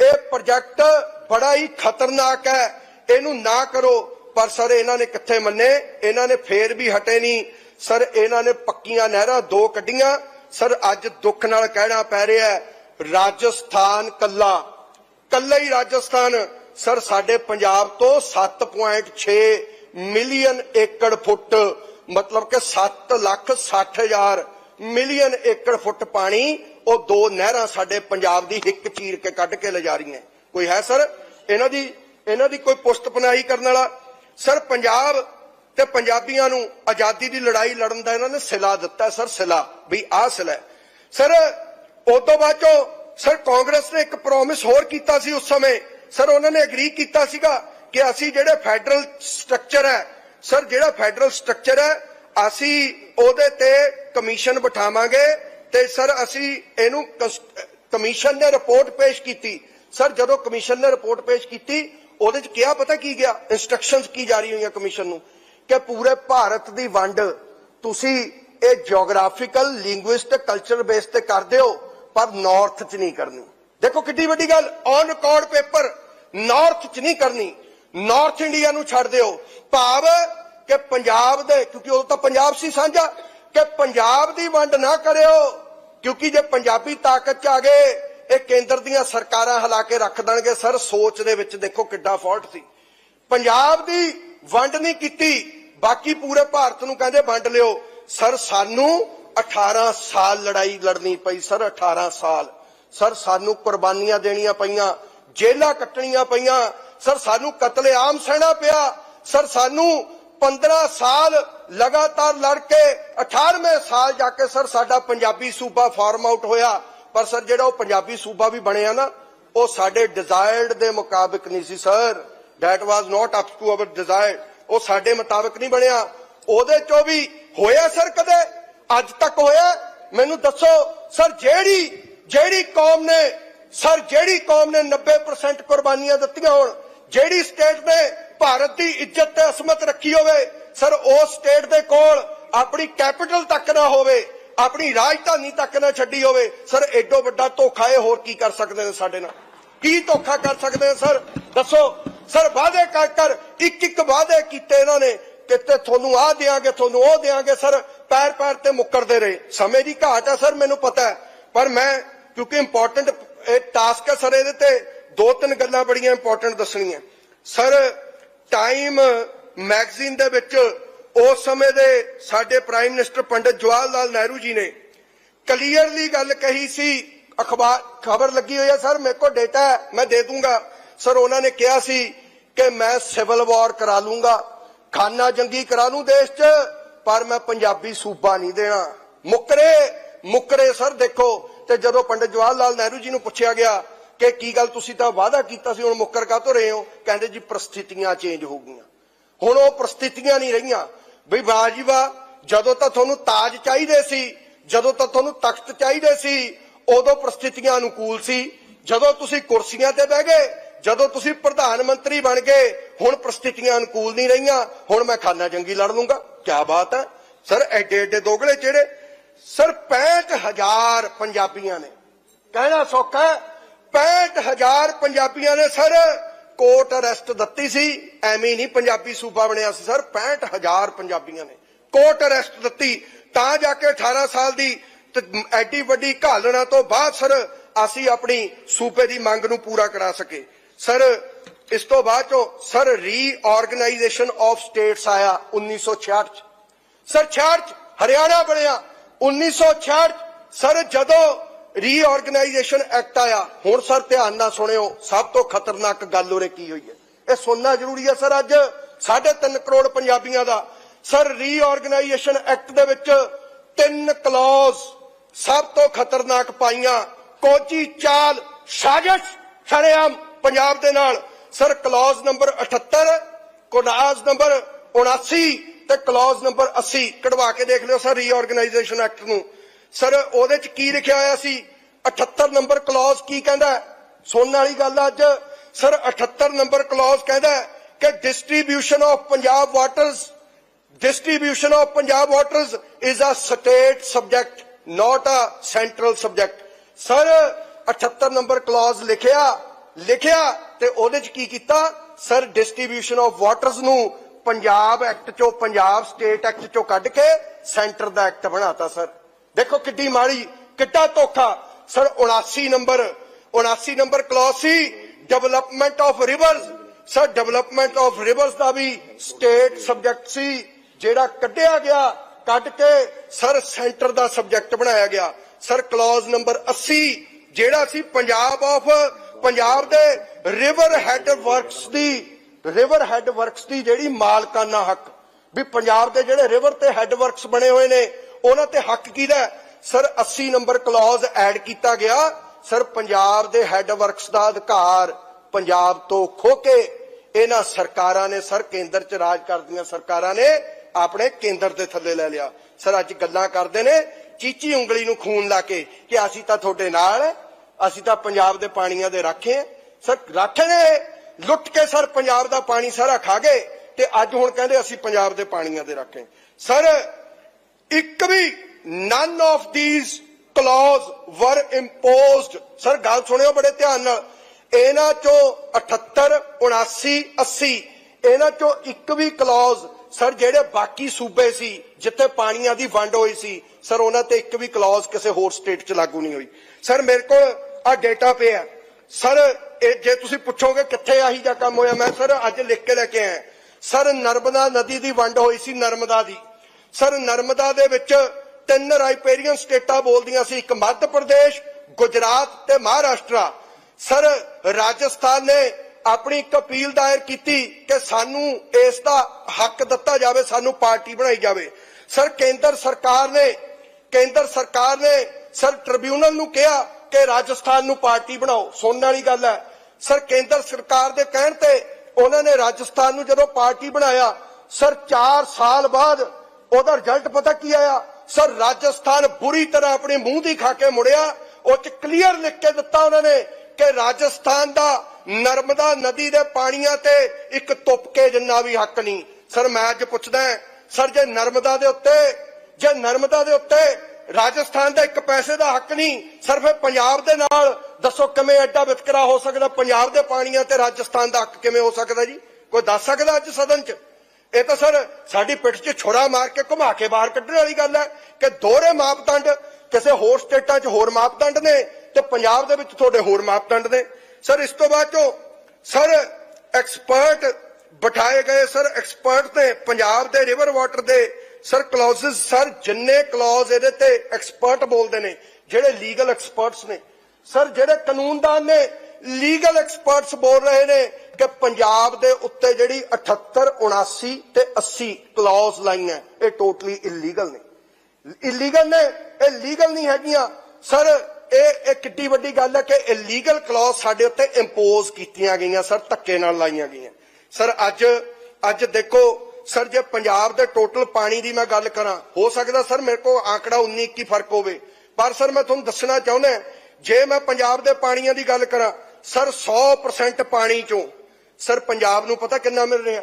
ਇਹ ਪ੍ਰੋਜੈਕਟ ਬੜਾ ਹੀ ਖਤਰਨਾਕ ਹੈ। ਇਹਨੂੰ ਨਾ ਕਰੋ। ਪਰ ਸਰ ਇਹਨਾਂ ਨੇ ਕਿੱਥੇ ਮੰਨੇ? ਇਹਨਾਂ ਨੇ ਫੇਰ ਵੀ ਹਟੇ ਨਹੀਂ। ਸਰ ਇਹਨਾਂ ਨੇ ਪੱਕੀਆਂ ਨਹਿਰਾਂ ਦੋ ਕੱਢੀਆਂ। ਸਰ ਅੱਜ ਦੁੱਖ ਨਾਲ ਕਹਿਣਾ ਪੈ ਰਿਹਾ ਰਾਜਸਥਾਨ ਕੱਲਾ। ਕੱਲਾ ਹੀ ਰਾਜਸਥਾਨ। ਸਰ, ਸਾਡੇ ਪੰਜਾਬ ਤੋਂ 7.6 ਮਿਲੀਅਨ ਏਕੜ ਫੁੱਟ, ਮਤਲਬ ਕਿ 7 ਲੱਖ 60 ਹਜ਼ਾਰ ਮਿਲੀਅਨ ਏਕੜ ਫੁੱਟ ਪਾਣੀ ਉਹ ਦੋ ਨਹਿਰਾਂ ਸਾਡੇ ਪੰਜਾਬ ਦੀ ਹਿੱਕ ਚੀਰ ਕੇ ਕੱਢ ਕੇ ਲਿਜਾ ਰਹੀਆਂ। ਕੋਈ ਹੈ, ਸਰ? ਇਹਨਾਂ ਦੀ ਇਹਨਾਂ ਦੀ ਕੋਈ ਪੁਸ਼ਤਪਨਾਹੀ ਕਰਨ ਵਾਲਾ? ਸਰ, ਪੰਜਾਬ ਤੇ ਪੰਜਾਬੀਆਂ ਨੂੰ ਆਜ਼ਾਦੀ ਦੀ ਲੜਾਈ ਲੜਨ ਦਾ ਇਹਨਾਂ ਨੇ ਸਿਲਾ ਦਿੱਤਾ, ਸਰ, ਸਿਲਾ, ਵੀ ਆਹ ਸਿਲਾ ਸਰ ਉਸ ਤੋਂ ਬਾਅਦ ਚੋਂ, ਸਰ, ਕਾਂਗਰਸ ਨੇ ਇੱਕ ਪ੍ਰੋਮਿਸ ਹੋਰ ਕੀਤਾ ਸੀ ਉਸ ਸਮੇਂ ਸਰ, ਉਹਨਾਂ ਨੇ ਐਗਰੀ ਕੀਤਾ ਸੀਗਾ ਕਿ ਅਸੀਂ ਜਿਹੜੇ ਫੈਡਰਲ ਸਟਰਕਚਰ ਹੈ, ਸਰ, ਜਿਹੜਾ ਫੈਡਰਲ ਸਟਰਕਚਰ ਹੈ, ਅਸੀਂ ਉਹਦੇ ਤੇ ਕਮਿਸ਼ਨ ਬਿਠਾਵਾਂਗੇ ਤੇ ਸਰ, ਅਸੀਂ ਇਹਨੂੰ ਕਮਿਸ਼ਨ ਨੇ ਰਿਪੋਰਟ ਪੇਸ਼ ਕੀਤੀ। ਸਰ, ਜਦੋਂ ਕਮਿਸ਼ਨ ਨੇ ਰਿਪੋਰਟ ਪੇਸ਼ ਕੀਤੀ, ਉਹਦੇ ਚ ਕਿਹਾ ਪਤਾ ਕੀ ਗਿਆ? ਇਨਸਟਰਕਸ਼ਨਸ ਕੀ ਜਾਰੀ ਹੋਈਆਂ ਕਮਿਸ਼ਨ ਨੂੰ? ਕਿ ਪੂਰੇ ਭਾਰਤ ਦੀ ਵੰਡ ਤੁਸੀਂ ਇਹ ਜੀਓਗ੍ਰਾਫੀਕਲ ਲਿੰਗੁਇਸਟਿਕ ਕਲਚਰ ਬੇਸ ਤੇ ਕਰਦੇ ਹੋ ਪਰ ਨਾਰਥ ਚ ਨਹੀਂ ਕਰਨੀ। ਦੇਖੋ ਕਿੱਡੀ ਵੱਡੀ ਗੱਲ ਔਨ ਰਿਕਾਰਡ ਪੇਪਰ ਨਾਰਥ ਚ ਨਹੀਂ ਕਰਨੀ। ਨਾਰਥ ਇੰਡੀਆ ਨੂੰ ਛੱਡ ਦਿਓ। ਭਾਵ ਕਿ ਪੰਜਾਬ ਦੇ, ਕਿਉਂਕਿ ਉਹ ਤਾਂ ਪੰਜਾਬ ਸੀ ਸਾਂਝਾ, ਕਿ ਪੰਜਾਬ ਦੀ ਵੰਡ ਨਾ ਕਰਿਓ, ਕਿਉਂਕਿ ਜੇ ਪੰਜਾਬੀ ਤਾਕਤ ਚ ਆ ਗਏ, ਇਹ ਕੇਂਦਰ ਦੀਆਂ ਸਰਕਾਰਾਂ ਹਿਲਾ ਕੇ ਰੱਖ ਦੇਣਗੇ। ਸਰ, ਸੋਚ ਦੇ ਵਿੱਚ ਦੇਖੋ ਕਿੱਡਾ ਫਾਲਟ ਸੀ। ਪੰਜਾਬ ਦੀ ਵੰਡ ਨਹੀਂ ਕੀਤੀ, ਬਾਕੀ ਪੂਰੇ ਭਾਰਤ ਨੂੰ ਕਹਿੰਦੇ ਵੰਡ ਲਿਓ। ਸਰ, ਸਾਨੂੰ 18 ਸਾਲ ਲੜਾਈ ਲੜਨੀ ਪਈ, ਸਰ 18 ਸਾਲ। ਸਰ, ਸਾਨੂੰ ਕੁਰਬਾਨੀਆਂ ਦੇਣੀਆਂ ਪਈਆਂ ਜੇਲਾਂ ਕੱਟਣੀਆਂ ਪਈਆਂ। ਸਰ, ਸਾਨੂੰ ਕਤਲੇਆਮ ਸਹਿਣਾ ਪਿਆ। ਸਰ, ਸਾਨੂੰ 15 ਸਾਲ ਲਗਾਤਾਰ ਲੜ ਕੇ 18ਵੇਂ ਸਾਲ ਜਾ ਕੇ ਸਰ, ਸਾਡਾ ਪੰਜਾਬੀ ਸੂਬਾ ਫਾਰਮ ਆਊਟ ਹੋਇਆ। ਪਰ ਸਰ, ਜਿਹੜਾ ਉਹ ਪੰਜਾਬੀ ਸੂਬਾ ਵੀ ਬਣਿਆ ਨਾ, ਉਹ ਸਾਡੇ ਡਿਜ਼ਾਇਰਡ ਦੇ ਮੁਤਾਬਿਕ ਨਹੀਂ ਸੀ, sir. That was not up to our desire ਉਹ ਸਾਡੇ ਮੁਤਾਬਿਕ ਨਹੀਂ ਬਣਿਆ। ਉਹਦੇ ਚੋਂ ਵੀ ਹੋਇਆ ਸਰ ਕਦੇ? ਅੱਜ ਤੱਕ ਹੋਇਆ? ਮੈਨੂੰ ਦੱਸੋ, ਸਰ, ਜਿਹੜੀ ਜਿਹੜੀ ਕੌਮ ਨੇ, ਸਰ, ਜਿਹੜੀ ਕੌਮ ਨੇ 90% ਕੁਰਬਾਨੀਆਂ ਦਿੱਤੀਆਂ ਹੋਣ, ਜਿਹੜੀ ਸਟੇਟ ਨੇ ਭਾਰਤ ਦੀ ਇੱਜ਼ਤ ਤੇ ਅਸਮਤ ਰੱਖੀ ਹੋਵੇ, ਸਰ, ਉਸ ਸਟੇਟ ਦੇ ਕੋਲ ਆਪਣੀ ਕੈਪੀਟਲ ਤੱਕ ਨਾ ਹੋਵੇ, ਆਪਣੀ ਰਾਜਧਾਨੀ ਤੱਕ ਨਾ ਛੱਡੀ ਹੋਵੇ, ਸਰ ਐਡੋ ਵੱਡਾ ਧੋਖਾ ਇਹ ਹੋਰ ਕੀ ਕਰ ਸਕਦੇ ਨੇ ਸਾਡੇ ਨਾਲ? ਕੀ ਧੋਖਾ ਕਰ ਸਕਦੇ ਨੇ, ਸਰ? ਦੱਸੋ, ਸਰ, ਵਾਅਦੇ ਕਰ ਕਰ, ਇੱਕ ਇੱਕ ਵਾਅਦੇ ਕੀਤੇ ਇਹਨਾਂ ਨੇ ਕਿਤੇ ਤੁਹਾਨੂੰ ਆਹ ਦਿਆਂਗੇ, ਤੁਹਾਨੂੰ ਉਹ ਦਿਆਂਗੇ, ਸਰ, ਪੈਰ ਪੈਰ ਤੇ ਮੁੱਕਰਦੇ ਰਹੇ। ਸਮੇਂ ਦੀ ਘਾਟ ਹੈ, ਸਰ, ਮੈਨੂੰ ਪਤਾ ਪਰ ਮੈਂ ਕਿਉਂਕਿ ਇੰਪੋਰਟੈਂਟ ਇਹ ਟਾਸਕ ਹੈ ਸਰ ਇਹਦੇ ਤੇ ਦੋ ਤਿੰਨ ਗੱਲਾਂ ਬੜੀਆਂ ਇੰਪੋਰਟੈਂਟ ਦੱਸਣੀਆਂ। ਸਰ ਟਾਈਮ ਮੈਗਜ਼ੀਨ ਦੇ ਵਿੱਚ ਉਸ ਸਮੇਂ ਦੇ ਸਾਡੇ ਪ੍ਰਾਈਮ ਮਿਨਿਸਟਰ ਪੰਡਿਤ ਜਵਾਹਰ ਲਾਲ ਨਹਿਰੂ ਜੀ ਨੇ ਕਲੀਅਰਲੀ ਗੱਲ ਕਹੀ ਸੀ। ਅਖਬਾਰ ਖਬਰ ਲੱਗੀ ਹੋਈ ਹੈ ਸਰ, ਮੇਰੇ ਕੋਲ ਡੇਟਾ ਮੈਂ ਦੇ ਦੂੰਗਾ। ਸਰ, ਉਹਨਾਂ ਨੇ ਕਿਹਾ ਸੀ ਕਿ ਮੈਂ ਸਿਵਲ ਵਾਰ ਕਰਾ ਲੂੰਗਾ। ਖਾਨਾ ਜੰਗੀ ਕਰਾ ਲੂੰ ਦੇਸ਼ 'ਚ, ਪਰ ਮੈਂ ਪੰਜਾਬੀ ਸੂਬਾ ਨਹੀਂ ਦੇਣਾ। ਮੁਕਰੇ ਮੁਕਰੇ ਸਰ, ਦੇਖੋ। ਤੇ ਜਦੋਂ ਪੰਡਿਤ ਜਵਾਹਰ ਲਾਲ ਨਹਿਰੂ ਜੀ ਨੂੰ ਪੁੱਛਿਆ ਗਿਆ ਕਿ ਕੀ ਗੱਲ ਤੁਸੀਂ ਤਾਂ ਵਾਅਦਾ ਕੀਤਾ ਸੀ, ਹੁਣ ਮੁੱਕਰ ਕਾਹਤੋਂ ਰਹੇ ਹੋ? ਕਹਿੰਦੇ ਜੀ ਪ੍ਰਸਥਿਤੀਆਂ ਚੇਂਜ ਹੋ ਗਈਆਂ। ਹੁਣ ਉਹ ਪ੍ਰਸਥਿਤੀਆਂ ਨਹੀਂ ਰਹੀਆਂ। ਬਈ ਵਾਹ ਜਦੋਂ ਤਾਂ ਤੁਹਾਨੂੰ ਤਾਜ ਚਾਹੀਦੇ ਸੀ, ਜਦੋਂ ਤਾਂ ਤੁਹਾਨੂੰ ਤਖਤ ਚਾਹੀਦੇ ਸੀ, ਉਦੋਂ ਪ੍ਰਸਥਿਤੀਆਂ ਅਨੁਕੂਲ ਸੀ। ਜਦੋਂ ਤੁਸੀਂ ਕੁਰਸੀਆਂ ਤੇ ਬਹਿ ਗਏ, ਜਦੋਂ ਤੁਸੀਂ ਪ੍ਰਧਾਨ ਮੰਤਰੀ ਬਣ ਗਏ, ਹੁਣ ਪ੍ਰਸਥਿਤੀਆਂ ਅਨੁਕੂਲ ਨਹੀਂ ਰਹੀਆਂ। ਹੁਣ ਮੈਂ ਖਾਨਾ ਜੰਗੀ ਲੜ ਲੂੰਗਾ। ਕੀ ਬਾਤ ਹੈ। ਸਰ ਐਡੇ ਐਡੇ ਦੋਗਲੇ ਜਿਹੜੇ ਸਰ 65000 ਪੰਜਾਬੀਆਂ ਨੇ। ਕਹਿਣਾ ਸੌਖਾ 65000 ਪੰਜਾਬੀਆਂ ਨੇ ਸਰ ਕੋਰਟ ਅਰੈਸਟ ਦਿੱਤੀ ਸੀ, ਐਵੇਂ ਨਹੀਂ ਪੰਜਾਬੀ ਸੂਬਾ ਬਣਿਆ ਸੀ ਸਰ 65000 ਪੰਜਾਬੀਆਂ ਨੇ। ਕੋਰਟ ਅਰੈਸਟ ਦਿੱਤੀ, ਤਾਂ ਜਾ ਕੇ 18 ਸਾਲ ਦੀ ਐਡੀ ਵੱਡੀ ਘਾਲਣਾ ਤੋਂ ਬਾਅਦ ਸਰ ਅਸੀਂ ਆਪਣੀ ਸੂਬੇ ਦੀ ਮੰਗ ਨੂੰ ਪੂਰਾ ਕਰਾ ਸਕੇ। ਸਰ, ਇਸ ਤੋਂ ਬਾਅਦ ਚੋਂ ਸਰ ਰੀਆਰਗੇਨਾਈਜੇਸ਼ਨ ਆਫ ਸਟੇਟਸ ਆਇਆ 1966 ਚ। ਸਰ 66 ਹਰਿਆਣਾ ਬਣਿਆ 1966 ਸਰ, ਜਦੋਂ ਰੀਆਰਗੇਨਾਈਜੇਸ਼ਨ ਐਕਟ ਆਇਆ, ਹੁਣ ਸਰ ਧਿਆਨ ਨਾਲ ਸੁਣਿਓ, ਸਭ ਤੋਂ ਖਤਰਨਾਕ ਗੱਲ ਉਰੇ ਕੀ ਹੋਈ ਹੈ? ਇਹ ਸੁਣਨਾ ਜ਼ਰੂਰੀ ਹੈ ਸਰ ਅੱਜ 3.5 ਕਰੋੜ ਪੰਜਾਬੀਆਂ ਦਾ। ਸਰ ਰੀਆਰਗੇਨਾਈਜੇਸ਼ਨ ਐਕਟ ਦੇ ਵਿੱਚ ਤਿੰਨ ਕਲੌਜ਼ ਸਭ ਤੋਂ ਖਤਰਨਾਕ ਪਾਈਆਂ। ਕੋਚੀ ਚਾਲ, ਸਾਜ਼ਿਸ਼, ਸ਼ਰੇਆਮ ਪੰਜਾਬ ਦੇ ਨਾਲ। Sir clause number 78 clause number 79 ਤੇ ਕਲੌਜ਼ ਨੰਬਰ 80 ਕਢਵਾ ਕੇ ਦੇਖ ਲਿਓ ਸਰ ਰੀਆਰਗੇਨਾਈਜੇਸ਼ਨ ਐਕਟ ਨੂੰ। ਸਰ ਉਹਦੇ ਚ ਕੀ ਲਿਖਿਆ ਹੋਇਆ ਸੀ? 78 ਨੰਬਰ ਕਲੌਜ਼ ਕੀ ਕਹਿੰਦਾ? ਸੁਣਨ ਵਾਲੀ ਗੱਲ ਅੱਜ। ਸਰ 78 ਨੰਬਰ ਕਲੌਜ਼ ਕਹਿੰਦਾ ਕਿ distribution of Punjab waters distribution of Punjab waters is a state subject, not a central subject. Sir 78 number clause ਲਿਖਿਆ ਲਿਖਿਆ ਤੇ ਉਹਦੇ ਚ ਕੀ ਕੀਤਾ? ਸਰ ਡਿਸਟ੍ਰੀਬਿਊਸ਼ਨ ਆਫ ਵਾਟਰਸ ਨੂੰ ਪੰਜਾਬ ਐਕਟ ਚੋਂ, ਪੰਜਾਬ ਸਟੇਟ ਐਕਟ ਚੋਂ ਕੱਢ ਕੇ ਸੈਂਟਰ ਦਾ ਐਕਟ ਬਣਾਤਾ, ਸਰ। ਦੇਖੋ ਕਿੱਡੀ ਮਾੜੀ, ਕਿੱਡਾ ਧੋਖਾ। Sir 79 number 79 number clause C development of rivers sir development of rivers ਦਾ ਵੀ ਸਟੇਟ ਸਬਜੈਕਟ ਸੀ, ਜਿਹੜਾ ਕੱਢਿਆ ਗਿਆ, ਕੱਢ ਕੇ ਸਰ ਸੈਂਟਰ ਦਾ ਸਬਜੈਕਟ ਬਣਾਇਆ ਗਿਆ। ਸਰ ਕਲੌਜ਼ ਨੰਬਰ 80 ਜਿਹੜਾ ਸੀ ਪੰਜਾਬ ਆਫ ਪੰਜਾਬ ਦੇ ਰਿਵਰ ਹੈਡ ਵਰਕਸ ਦੀ ਰਿਵਰ ਹੈਡ ਵਰਕਸ ਦੀ ਜਿਹੜੀ ਮਾਲਕਾਨਾ ਹੱਕ, ਵੀ ਪੰਜਾਬ ਦੇ ਜਿਹੜੇ ਰਿਵਰ ਤੇ ਹੈਡ ਵਰਕਸ ਬਣੇ ਹੋਏ ਨੇ, ਉਹਨਾਂ ਤੇ ਹੱਕ ਕਿਹਦਾ ਸਰ 80 ਨੰਬਰ ਕਲੌਜ਼ ਐਡ ਕੀਤਾ ਗਿਆ। ਸਰ, ਪੰਜਾਬ ਦੇ ਹੈਡ ਵਰਕਸ ਦਾ ਅਧਿਕਾਰ ਪੰਜਾਬ ਤੋਂ ਖੋ ਕੇ ਇਹਨਾਂ ਸਰਕਾਰਾਂ ਨੇ, ਸਰ, ਕੇਂਦਰ ਚ ਰਾਜ ਕਰਦੀਆਂ ਸਰਕਾਰਾਂ ਨੇ ਆਪਣੇ ਕੇਂਦਰ ਦੇ ਥੱਲੇ ਲੈ ਲਿਆ। ਸਰ, ਅੱਜ ਗੱਲਾਂ ਕਰਦੇ ਨੇ, ਚੀਚੀ ਉਂਗਲੀ ਨੂੰ ਖੂਨ ਲਾ ਕੇ ਕਿ ਅਸੀਂ ਤਾਂ ਤੁਹਾਡੇ ਨਾਲ ਅਸੀਂ ਤਾਂ ਪੰਜਾਬ ਦੇ ਪਾਣੀਆਂ ਦੇ ਰਾਖੇ ਸਰ, ਰਾਖੇ ਨੇ! ਲੁੱਟ ਕੇ ਸਰ ਪੰਜਾਬ ਦਾ ਪਾਣੀ ਸਾਰਾ ਖਾ ਗਏ ਤੇ ਅੱਜ ਹੁਣ ਕਹਿੰਦੇ ਅਸੀਂ ਪੰਜਾਬ ਦੇ ਪਾਣੀਆਂ ਦੇ ਰਾਖੇ। ਸਰ, ਇੱਕ ਵੀ none of these clause were imposed sir, ਗੱਲ ਸੁਣਿਓ ਬੜੇ ਧਿਆਨ ਨਾਲ। ਇਹਨਾਂ ਚੋਂ 78 79 80 ਇਹਨਾਂ ਚੋਂ ਇੱਕ ਵੀ ਕਲੌਜ਼ ਸਰ, ਜਿਹੜੇ ਬਾਕੀ ਸੂਬੇ ਸੀ, ਜਿੱਥੇ ਪਾਣੀਆਂ ਦੀ ਵੰਡ ਹੋਈ ਸੀ, ਸਰ, ਉਹਨਾਂ ਤੇ ਇੱਕ ਵੀ ਕਲੌਜ਼ ਕਿਸੇ ਹੋਰ ਸਟੇਟ 'ਚ ਲਾਗੂ ਨਹੀਂ ਹੋਈ। ਸਰ, ਮੇਰੇ ਕੋਲ ਆ ਡੇਟਾ ਪਿਆ। ਸਰ ਇਹ ਜੇ ਤੁਸੀਂ ਪੁੱਛੋਗੇ ਕਿੱਥੇ ਆਹੀ ਜਾਂ ਕੰਮ ਹੋਇਆ, ਮੈਂ ਸਰ ਅੱਜ ਲਿਖ ਕੇ ਲੈ ਕੇ ਆਇਆ। ਸਰ, ਨਰਮਦਾ ਨਦੀ ਦੀ ਵੰਡ ਹੋਈ ਸੀ ਨਰਮਦਾ ਦੀ। ਸਰ, ਨਰਮਦਾ ਦੇ ਵਿੱਚ ਤਿੰਨ ਰਾਈਪੇਰੀਅਨ ਸਟੇਟਾਂ ਬੋਲਦੀਆਂ ਸੀ, ਇੱਕ ਮੱਧ ਪ੍ਰਦੇਸ਼, ਗੁਜਰਾਤ ਤੇ ਮਹਾਰਾਸ਼ਟਰ। ਸਰ, ਰਾਜਸਥਾਨ ਨੇ ਆਪਣੀ ਇੱਕ ਅਪੀਲ ਦਾਇਰ ਕੀਤੀ ਕਿ ਸਾਨੂੰ ਇਸ ਦਾ ਹੱਕ ਦਿੱਤਾ ਜਾਵੇ, ਸਾਨੂੰ ਪਾਰਟੀ ਬਣਾਈ ਜਾਵੇ। ਸਰ, ਕੇਂਦਰ ਸਰਕਾਰ ਨੇ, ਕੇਂਦਰ ਸਰਕਾਰ ਨੇ ਸਰ, ਟ੍ਰਿਬਿਊਨਲ ਨੂੰ ਕਿਹਾ ਕਿ ਰਾਜਸਥਾਨ ਨੂੰ ਪਾਰਟੀ ਬਣਾਓ। ਸੁਣਨ ਵਾਲੀ ਗੱਲ ਹੈ। ਸਰ, ਕੇਂਦਰ ਸਰਕਾਰ ਦੇ ਕਹਿਣ ਤੇ ਉਹਨਾਂ ਨੇ ਰਾਜਸਥਾਨ ਨੂੰ ਜਦੋਂ ਪਾਰਟੀ ਬਣਾਇਆ, ਸਰ 4 ਸਾਲ ਬਾਅਦ ਉਹਦਾ ਰਿਜ਼ਲਟ ਪਤਾ ਕੀ ਆਇਆ? ਸਰ, ਰਾਜਸਥਾਨ ਬੁਰੀ ਤਰ੍ਹਾਂ ਆਪਣੇ ਮੂੰਹ ਦੀ ਖਾ ਕੇ ਮੁੜਿਆ। ਉਹ ਚ ਕਲੀਅਰ ਲਿਖ ਕੇ ਦਿੱਤਾ ਉਹਨਾਂ ਨੇ ਕਿ ਰਾਜਸਥਾਨ ਦਾ ਨਰਮਦਾ ਨਦੀ ਦੇ ਪਾਣੀਆਂ ਤੇ ਇੱਕ ਤੁਪਕੇ ਜਿੰਨਾ ਵੀ ਹੱਕ ਨਹੀਂ। ਸਰ, ਮੈਂ ਅੱਜ ਪੁੱਛਦਾ ਸਰ, ਜੇ ਨਰਮਦਾ ਦੇ ਉੱਤੇ, ਜੇ ਨਰਮਦਾ ਦੇ ਉੱਤੇ ਰਾਜਸਥਾਨ ਦਾ ਇੱਕ ਪੈਸੇ ਦਾ ਹੱਕ ਨਹੀਂ, ਸਿਰਫ ਪੰਜਾਬ ਦੇ ਨਾਲ। ਦੱਸੋ ਕਿਵੇਂ ਐਡਾ ਵਿਤਕਰਾ ਹੋ ਸਕਦਾ? ਪੰਜਾਬ ਦੇ ਪਾਣੀਆਂ ਤੇ ਰਾਜਸਥਾਨ ਦਾ ਹੱਕ ਕਿਵੇਂ ਹੋ ਸਕਦਾ ਜੀ? ਕੋਈ ਦੱਸ ਸਕਦਾ ਅੱਜ ਸਦਨ 'ਚ? ਇਹ ਤਾਂ ਸਰ ਸਾਡੀ ਪਿੱਠ 'ਚ ਛੁਰਾ ਮਾਰ ਕੇ ਘੁਮਾ ਕੇ ਬਾਹਰ ਕੱਢਣ ਵਾਲੀ ਗੱਲ ਹੈ ਕਿ ਦੋਹਰੇ ਮਾਪਦੰਡ ਕਿਸੇ ਹੋਰ ਸਟੇਟਾਂ 'ਚ ਹੋਰ ਮਾਪਦੰਡ ਨੇ ਤੇ ਪੰਜਾਬ ਦੇ ਵਿੱਚ ਤੁਹਾਡੇ ਹੋਰ ਮਾਪਦੰਡ ਨੇ। ਸਰ, ਇਸ ਤੋਂ ਬਾਅਦ ਚੋਂ ਸਰ ਐਕਸਪਰਟ ਬਿਠਾਏ ਗਏ। ਸਰ ਐਕਸਪਰਟ ਨੇ ਪੰਜਾਬ ਦੇ ਰਿਵਰ ਵਾਟਰ ਦੇ ਸਰ ਕਲੌਜ਼ਸ, ਸਰ ਜਿੰਨੇ ਕਲੌਜ਼ ਇਹਦੇ ਤੇ ਐਕਸਪਰਟ ਬੋਲਦੇ ਨੇ, ਜਿਹੜੇ ਲੀਗਲ ਐਕਸਪਰਟਸ ਨੇ, ਸਰ ਜਿਹੜੇ ਕਾਨੂੰਨਦਾਨ ਨੇ ਲੀਗਲ ਐਕਸਪਰਟਸ ਬੋਲ ਰਹੇ ਨੇ ਕਿ ਪੰਜਾਬ ਦੇ ਉੱਤੇ ਜਿਹੜੀ 78 79 ਤੇ 80 ਕਲੌਜ਼ ਲਾਈਆਂ, ਇਹ ਟੋਟਲੀ ਇਲੀਗਲ ਨੇ। ਇਲੀਗਲ ਨੇ, ਇਹ ਲੀਗਲ ਨਹੀਂ ਹੈਗੀਆਂ। ਸਰ, ਇਹ ਇਹ ਕਿੱਡੀ ਵੱਡੀ ਗੱਲ ਹੈ ਕਿ ਇਲੀਗਲ ਕਲੌਜ਼ ਸਾਡੇ ਉੱਤੇ ਇੰਪੋਜ਼ ਕੀਤੀਆਂ ਗਈਆਂ, ਸਰ, ਧੱਕੇ ਨਾਲ ਲਾਈਆਂ ਗਈਆਂ। ਸਰ, ਅੱਜ ਅੱਜ ਦੇਖੋ ਸਰ, ਜੇ ਪੰਜਾਬ ਦੇ ਟੋਟਲ ਪਾਣੀ ਦੀ ਮੈਂ ਗੱਲ ਕਰਾਂ, ਹੋ ਸਕਦਾ ਸਰ ਮੇਰੇ ਕੋਲ ਆંકੜਾ 19 21 ਫ਼ਰਕ ਹੋਵੇ। ਪਰ ਸਰ, ਮੈਂ ਤੁਹਾਨੂੰ ਦੱਸਣਾ ਚਾਹੁੰਦਾ ਜੇ ਮੈਂ ਪੰਜਾਬ ਦੇ ਪਾਣੀਆਂ ਦੀ ਗੱਲ ਕਰਾਂ, ਸਰ 100% ਪਾਣੀ ਚੋਂ ਸਰ, ਪੰਜਾਬ ਨੂੰ ਪਤਾ ਕਿੰਨਾ ਮਿਲ ਰਿਹਾ?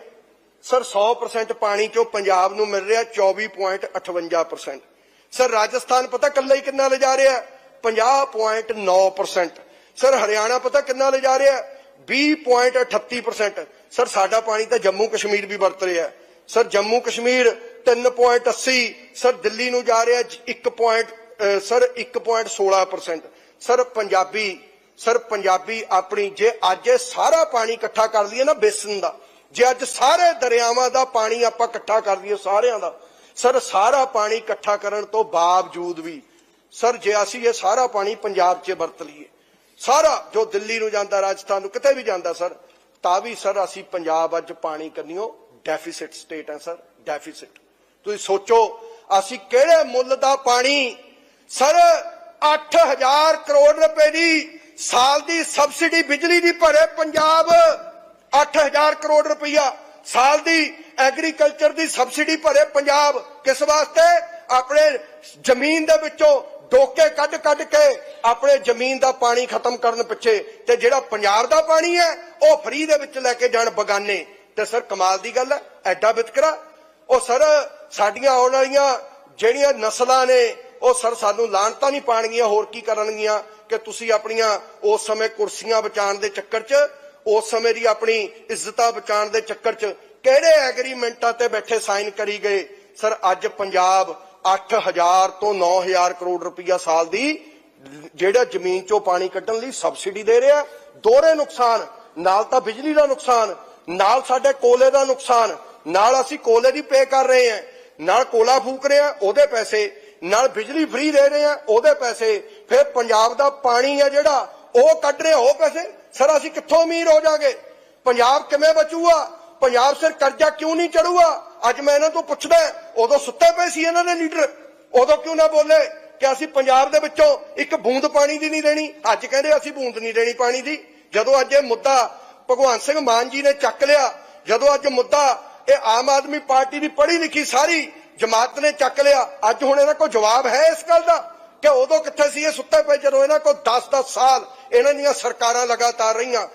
ਸਰ 100% ਪਾਣੀ ਚੋਂ ਪੰਜਾਬ ਨੂੰ ਮਿਲ ਰਿਹਾ 24.58% ਸਰ, ਰਾਜਸਥਾਨ ਪਤਾ ਕੱਲਾ ਹੀ ਕਿੰਨਾ ਲਿਜਾ ਰਿਹਾ? 50.9% ਸਰ, ਹਰਿਆਣਾ ਪਤਾ ਕਿੰਨਾ ਲਿਜਾ ਰਿਹਾ? 20.38% ਸਰ, ਸਾਡਾ ਪਾਣੀ ਤਾਂ ਜੰਮੂ ਕਸ਼ਮੀਰ ਵੀ ਵਰਤ ਰਿਹਾ। ਸਰ, ਜੰਮੂ ਕਸ਼ਮੀਰ 3.80 ਸਰ, ਦਿੱਲੀ ਨੂੰ ਜਾ ਰਿਹਾ 1. ਅਹ, sir 1.16% sir, Punjabi sir, Punjabi ਆਪਣੀ ਜੇ ਅੱਜ ਇਹ ਸਾਰਾ ਪਾਣੀ ਇਕੱਠਾ ਕਰ ਲਈਏ ਨਾ ਬੇਸਨ ਦਾ, ਜੇ ਅੱਜ ਸਾਰੇ ਦਰਿਆਵਾਂ ਦਾ ਪਾਣੀ ਆਪਾਂ ਇਕੱਠਾ ਕਰ ਲਈਏ ਸਾਰਿਆਂ ਦਾ, ਸਰ, ਸਾਰਾ ਪਾਣੀ ਇਕੱਠਾ ਕਰਨ ਤੋਂ ਬਾਵਜੂਦ ਵੀ, ਸਰ, ਜੇ ਅਸੀਂ ਇਹ ਸਾਰਾ ਪਾਣੀ ਪੰਜਾਬ 'ਚ ਵਰਤ ਲਈਏ, ਸਾਰਾ ਜੋ ਦਿੱਲੀ ਨੂੰ ਜਾਂਦਾ, ਰਾਜਸਥਾਨ ਨੂੰ ਕਿਤੇ ਵੀ ਜਾਂਦਾ, ਸਰ, ਤਾਂ ਵੀ ਸਰ ਅਸੀਂ ਪੰਜਾਬ ਅੱਜ ਪਾਣੀ ਕੰਨਿਓ ਡੈਫਿਸਿਟ ਸਟੇਟ ਹੈ ਸਰ ਡੈਫਿਸਿਟ ਤੁਸੀਂ ਸੋਚੋ, ਅਸੀਂ ਕਿਹੜੇ ਮੁੱਲ ਦਾ ਪਾਣੀ ਸਰ 8000 ਕਰੋੜ ਰੁਪਏ ਦੀ ਸਾਲ ਦੀ ਸਬਸਿਡੀ ਬਿਜਲੀ ਦੀ ਭਰੇ ਪੰਜਾਬ 8000 ਕਰੋੜ ਰੁਪਈਆ ਸਾਲ ਦੀ ਐਗਰੀਕਲਚਰ ਦੀ ਸਬਸਿਡੀ ਭਰੇ ਪੰਜਾਬ। ਕਿਸ ਵਾਸਤੇ? ਆਪਣੇ ਜ਼ਮੀਨ ਦੇ ਵਿੱਚੋਂ ਡੋਕੇ ਕੱਢ ਕੱਢ ਕੇ ਆਪਣੇ ਜ਼ਮੀਨ ਦਾ ਪਾਣੀ ਖਤਮ ਕਰਨ ਪਿੱਛੇ। ਤੇ ਜਿਹੜਾ ਪੰਜਾਬ ਦਾ ਪਾਣੀ ਹੈ, ਉਹ ਫਰੀ ਦੇ ਵਿੱਚ ਲੈ ਕੇ ਜਾਣ ਬਗਾਨੇ। ਤੇ ਸਰ ਕਮਾਲ ਦੀ ਗੱਲ ਹੈ, ਐਡਾ ਵਿਤਕਰਾ। ਉਹ ਸਰ, ਸਾਡੀਆਂ ਆਉਣ ਵਾਲੀਆਂ ਜਿਹੜੀਆਂ ਨਸਲਾਂ ਨੇ, ਉਹ ਸਰ ਸਾਨੂੰ ਲਾਣਤਾਂ ਨਹੀਂ ਪਾਣਗੀਆਂ ਹੋਰ ਕੀ ਕਰਨਗੀਆਂ ਕਿ ਤੁਸੀਂ ਆਪਣੀਆਂ ਉਸ ਸਮੇਂ ਕੁਰਸੀਆਂ ਬਚਾਉਣ ਦੇ ਚੱਕਰ 'ਚ, ਉਸ ਸਮੇਂ ਦੀ ਆਪਣੀ ਇੱਜ਼ਤਾਂ ਬਚਾਉਣ ਦੇ ਚੱਕਰ 'ਚ ਕਿਹੜੇ ਐਗਰੀਮੈਂਟਾਂ ਤੇ ਬੈਠੇ ਸਾਈਨ ਕਰੀ ਗਏ? ਸਰ, ਅੱਜ ਪੰਜਾਬ 8000 ਤੋਂ 9000 ਕਰੋੜ ਰੁਪਈਆ ਸਾਲ ਦੀ ਜਿਹੜਾ ਜ਼ਮੀਨ ਚੋਂ ਪਾਣੀ ਕੱਢਣ ਲਈ ਸਬਸਿਡੀ ਦੇ ਰਿਹਾ, ਦੋਹਰੇ ਨੁਕਸਾਨ, ਨਾਲ ਤਾਂ ਬਿਜਲੀ ਦਾ ਨੁਕਸਾਨ ਨਾਲ ਸਾਡੇ ਕੋਲੇ ਦਾ ਨੁਕਸਾਨ, ਨਾਲ ਅਸੀਂ ਕੋਲੇ ਦੀ ਪੇ ਕਰ ਰਹੇ ਹਾਂ। ਨਾਲ ਕੋਲਾ ਫੂਕ ਰਹੇ ਹਾਂ, ਉਹਦੇ ਪੈਸੇ। ਨਾਲ ਬਿਜਲੀ ਫ੍ਰੀ ਦੇ ਰਹੇ ਹਾਂ, ਉਹਦੇ ਪੈਸੇ। ਫਿਰ ਪੰਜਾਬ ਦਾ ਪਾਣੀ ਆ ਜਿਹੜਾ, ਉਹ ਕੱਢ ਰਹੇ ਹਾਂ ਉਹ ਪੈਸੇ? ਸਰ, ਅਸੀਂ ਕਿੱਥੋਂ ਅਮੀਰ ਹੋ ਜਾਾਂਗੇ? ਪੰਜਾਬ ਕਿਵੇਂ ਬਚੂਗਾ? ਪੰਜਾਬ ਸਿਰ ਕਰਜ਼ਾ ਕਿਉਂ ਨਹੀਂ ਚੜੂਗਾ? ਅੱਜ ਮੈਂ ਇਹਨਾਂ ਤੋਂ ਪੁੱਛਦਾ ਉਦੋਂ ਸੁੱਤੇ ਪਏ ਸੀ ਇਹਨਾਂ ਦੇ ਲੀਡਰ। ਉਦੋਂ ਕਿਉਂ ਨਾ ਬੋਲੇ ਕਿ ਅਸੀਂ ਪੰਜਾਬ ਦੇ ਵਿੱਚੋਂ ਇੱਕ ਬੂੰਦ ਪਾਣੀ ਦੀ ਨਹੀਂ ਦੇਣੀ? ਅੱਜ ਕਹਿੰਦੇ ਅਸੀਂ ਬੂੰਦ ਨਹੀਂ ਦੇਣੀ ਪਾਣੀ ਦੀ। ਜਦੋਂ ਅੱਜ ਇਹ ਮੁੱਦਾ ਭਗਵੰਤ ਸਿੰਘ ਮਾਨ ਜੀ ਨੇ ਚੱਕ ਲਿਆ। ਜਦੋਂ ਅੱਜ ਮੁੱਦਾ ਇਹ ਆਮ ਆਦਮੀ ਪਾਰਟੀ ਦੀ ਪੜ੍ਹੀ ਲਿਖੀ ਸਾਰੀ ਜਮਾਤ ਨੇ ਚੱਕ ਲਿਆ, ਅੱਜ ਹੁਣ ਇਹਨਾਂ ਕੋਲ ਜਵਾਬ ਹੈ ਇਸ ਗੱਲ ਦਾ? ਕਿ ਉਦੋਂ ਕਿੱਥੇ ਸੀ ਇਹ ਸੁੱਤੇ ਪਏ ਜਦੋਂ ਇਹਨਾਂ ਕੋਲ 10-10 ਸਾਲ ਇਹਨਾਂ ਦੀਆਂ ਸਰਕਾਰਾਂ ਲਗਾਤਾਰ ਰਹੀਆਂ